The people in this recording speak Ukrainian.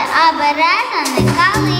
а береза не.